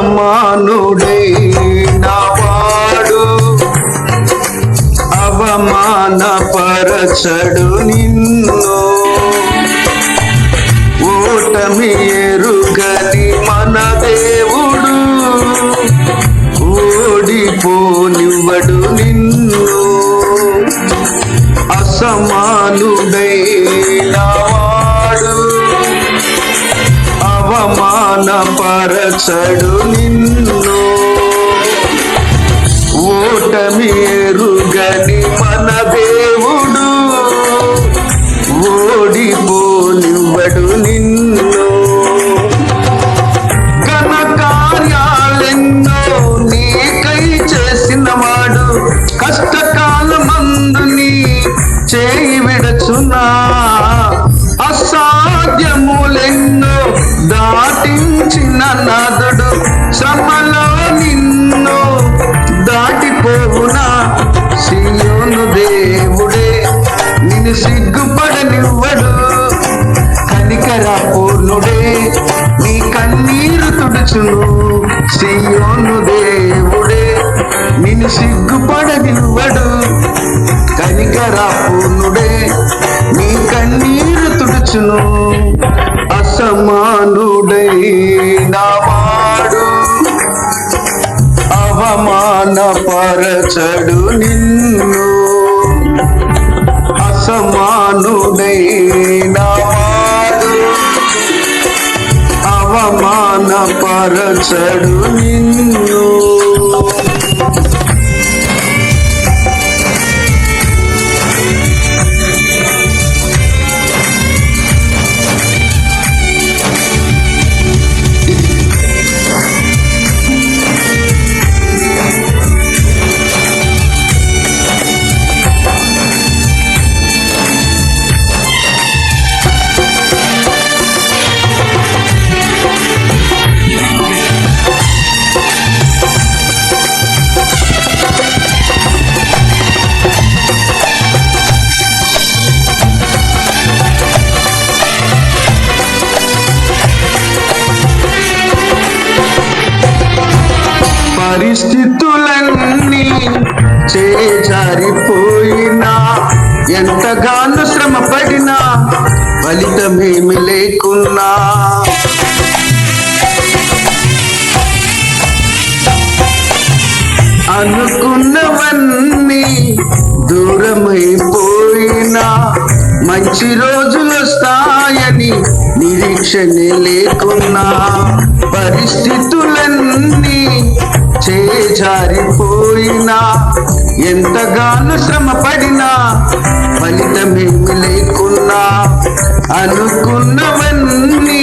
అవమానుడై అసమానుడై అవమాన పరచడు నిన్ను. ఓటమి ఎరుగని మన దేవుడు. ఓడిపోనివ్వడు నిన్ను. అసమానుడైన రక్షడు నిన్ను. అవమానపరచడు నిన్ను. అసమానుడైనవాడు అవమానపరచడు నిన్ను. ఎంతగానో శ్రమ పడినా ఫలితమేమి లేకున్నా. అనుకున్నవన్నీ దూరమైపోయినా మంచి రోజులు వస్తాయని నిరీక్షణ లేకున్నా. పరిస్థితులన్నీ చేజారిపోయినా. ఎంతగానో శ్రమ పడినా ఫలితమేమి లేకున్నా అనుకున్నవన్నీ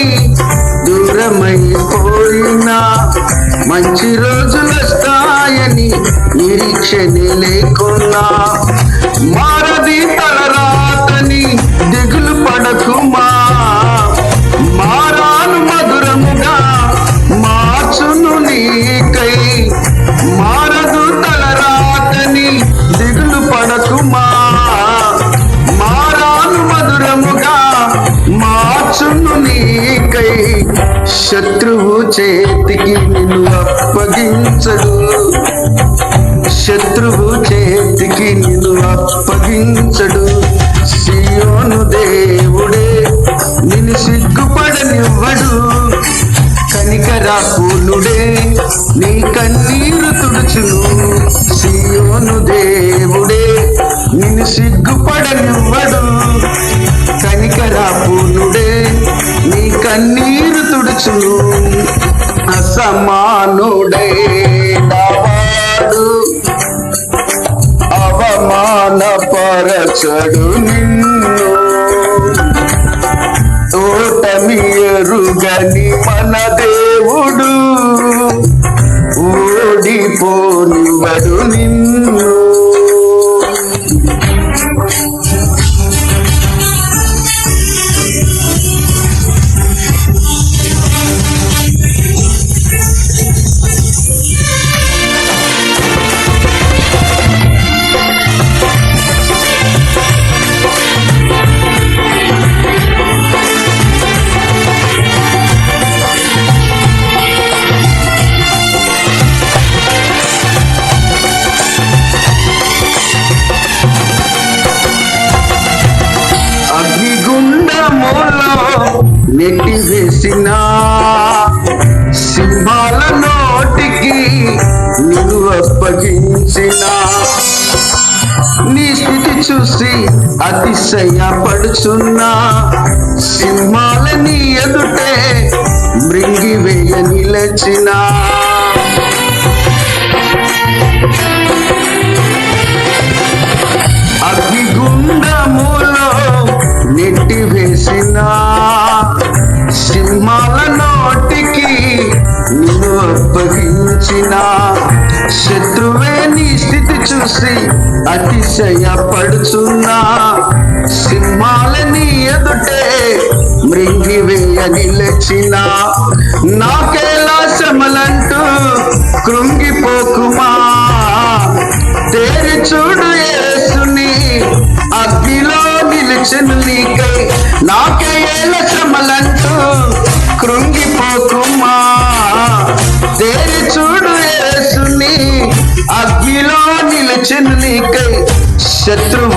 దూరమైపోయినా మంచి రోజులు వస్తాయని నిరీక్షణ లేకున్నా మా శత్రువు చేతికి నిన్ను అప్పగించడు. శత్రువు చేతికి నిన్ను అప్పగించడు. సియోను దేవుడే నిన్ను సిగ్గుపడనివ్వడు. కనికరాకులుడే నీ కన్నీరు తుడుచును. సియోను దేవుడే నిన్ను సిగ్గుపడనివ్వడు. అవమానపరచడు నిన్ను. ఓటమి ఎరుగని మన దేవుడు. ఓడిపోనివడు నిన్ను. సింహాల నోటికి నిలువప్పగించిన నీ స్థితి చూసి అతిశయపడుచున్నా సింహాల నీ ఎదుటే మృంగివేయ నిలచినా. అతిశయపడుచున్నా సింహాలని ఎదుటే మృంగివేయ నిలచిన నాకేలా శ్రమలంటూ కృంగిపోకుమా. తేరి చూడు యేసుని అగ్నిలో నిలిచిన నీకై. నాకే ఏల శ్రమలంటూ కృంగిపోకుమా. తేరి చూడు యేసుని అగ్నిలో నిలిచిన నీకై శత్రువు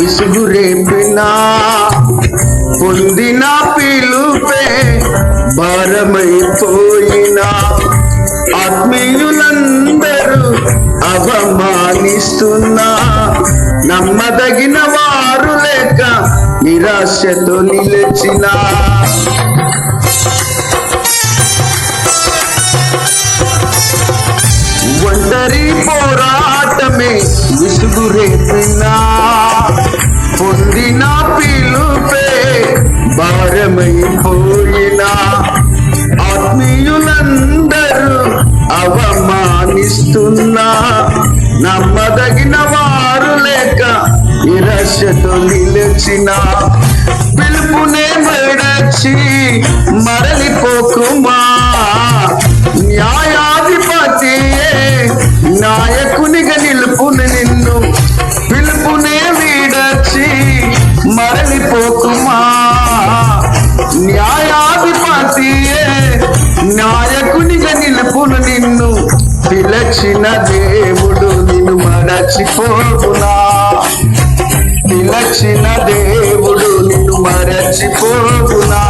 విసుగు రేపినా పొందిన పిలుపే భారమైపోయినా ఆత్మీయులందరూ అవమానిస్తున్నా. నమ్మదగిన వారు లేక నిరాశతో నిలిచిన. ఒంటరి పోరా విసుగు రేపినా పొందిన పిలుపే భారమైపోయినా. ఆత్మీయులందరూ అవమానిస్తున్నా నమ్మదగిన వారు లేక నిరశతో నిలిచిన. పిలుపునే మరచి మరలిపోకుమా? న్యాయాధిపతియే నాయకునిగా నిలుపుని నిన్ను. పిలుపునే వీడచ్చి మరలిపోకుమా న్యాయాధిపతియే నాయకునిగా నిలుపును నిన్ను. పిలచిన దేవుడు నిన్ను మరచిపోకునా పిలచిన దేవుడు నిన్ను మరచిపోకునా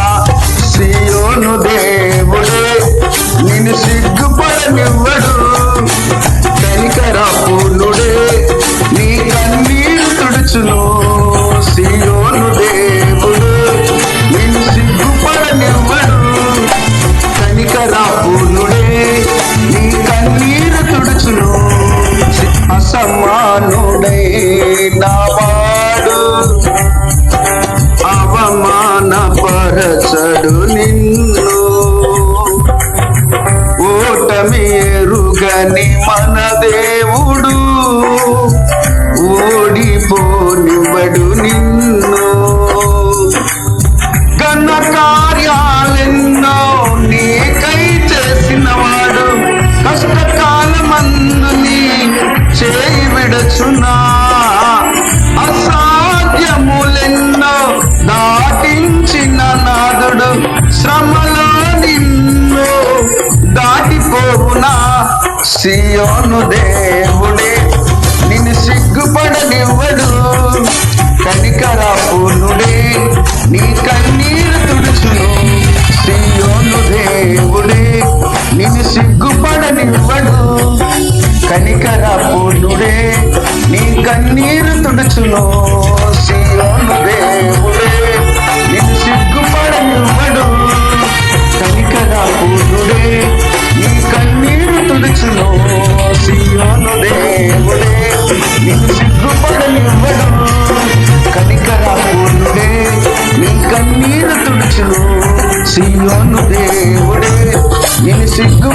దేవుడే ఎన్ని సిగ్గు